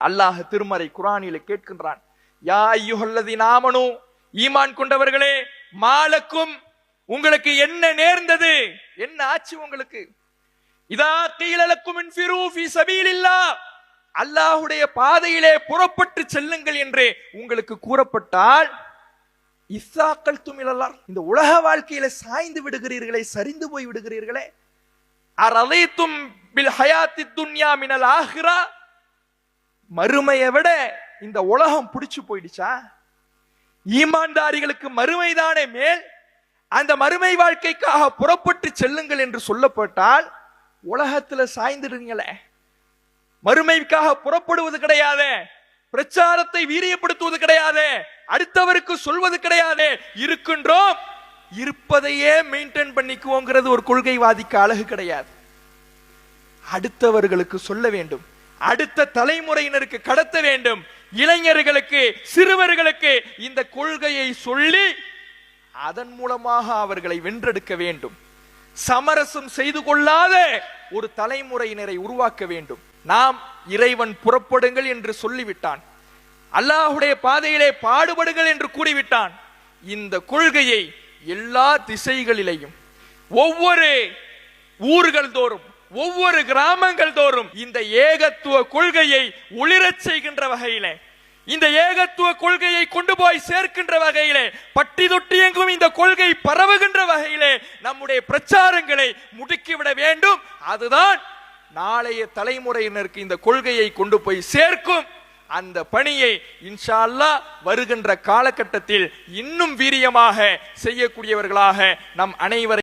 அல்லாஹ் திருமறை குரானில கேட்கின்றான். யா ஐயுகல்லதி நாமனு ஈமான் கொண்டவர்களே மாலக்கும் உங்களுக்கு என்ன நேர்ந்தது? என்ன ஆச்சு உங்களுக்கு? இதா கீழலக்கும் இன்ஃபிரு ஃபீ சபீலில்லாஹ் பாதையிலே புறப்பட்டு செல்லுங்கள் என்று உங்களுக்கு கூறப்பட்டால் இஸ்ஸாக்கள் துமிழலார் இந்த உலக வாழ்க்கையில சாய்ந்து விடுகிறீர்களே சரிந்து போய் விடுகிறீர்களே அரதைத்தும் பில் ஹயாத்தி துன்யா மினல் ஆஹிரா மறுமையை விட இந்த உலகம் பிடிச்சு போயிடுச்சா? ஈமான்தாரிகளுக்கு மறுமைதானே மேல்? அந்த மறுமை வாழ்க்கைக்காக புறப்பட்டு செல்லுங்கள் என்று சொல்லப்பட்டால் உலகத்துல சாய்ந்துடுங்களே மறுமைக்காக புறப்படுவது கிடையாது. பிரச்சாரத்தை வீரியப்படுத்துவது கிடையாது. அடுத்தவருக்கு சொல்வது கிடையாது. இருக்கின்றோம். இருப்பதையே மெயின்டைன் பண்ணிக்குவோங்கிறது ஒரு கொள்கைவாதிக்கு அழகு கிடையாது. அடுத்தவர்களுக்கு சொல்ல வேண்டும். அடுத்த தலைமுறையினருக்கு கடத்த வேண்டும். இளைஞர்களுக்கு சிறுவர்களுக்கு இந்த கொள்கையை சொல்லி அதன் மூலமாக அவர்களை வென்றெடுக்க வேண்டும். சமரசம் செய்து கொள்ளாத ஒரு தலைமுறையினரை உருவாக்க வேண்டும். நாம் இறைவன் புறப்படுங்கள் என்று சொல்லிவிட்டான். அல்லாஹுடைய பாதையிலே பாடுபடுங்கள் என்று கூறிவிட்டான். இந்த கொள்கையை எல்லா திசைகளிலேயும் ஒவ்வொரு ஊர்கள் தோறும் ஒவ்வொரு கிராமங்கள் தோறும் இந்த ஏகத்துவ கொள்கையை ஒளிரச் செய்கின்ற வகையிலே இந்த ஏகத்துவ கொள்கையை கொண்டு போய் சேர்க்கின்ற வகையிலே பட்டி தொட்டி எங்கும் இந்த கொள்கை பரவுகின்ற வகையிலே நம்முடைய பிரச்சாரங்களை முடுக்கிவிட வேண்டும். அதுதான் நாளைய தலைமுறையினருக்கு இந்த கொள்கையை கொண்டு போய் சேர்க்கும். அந்த பணியை இன்ஷா அல்லாஹ் வருகின்ற காலகட்டத்தில் இன்னும் வீரியமாக செய்யக்கூடியவர்களாக நம் அனைவரை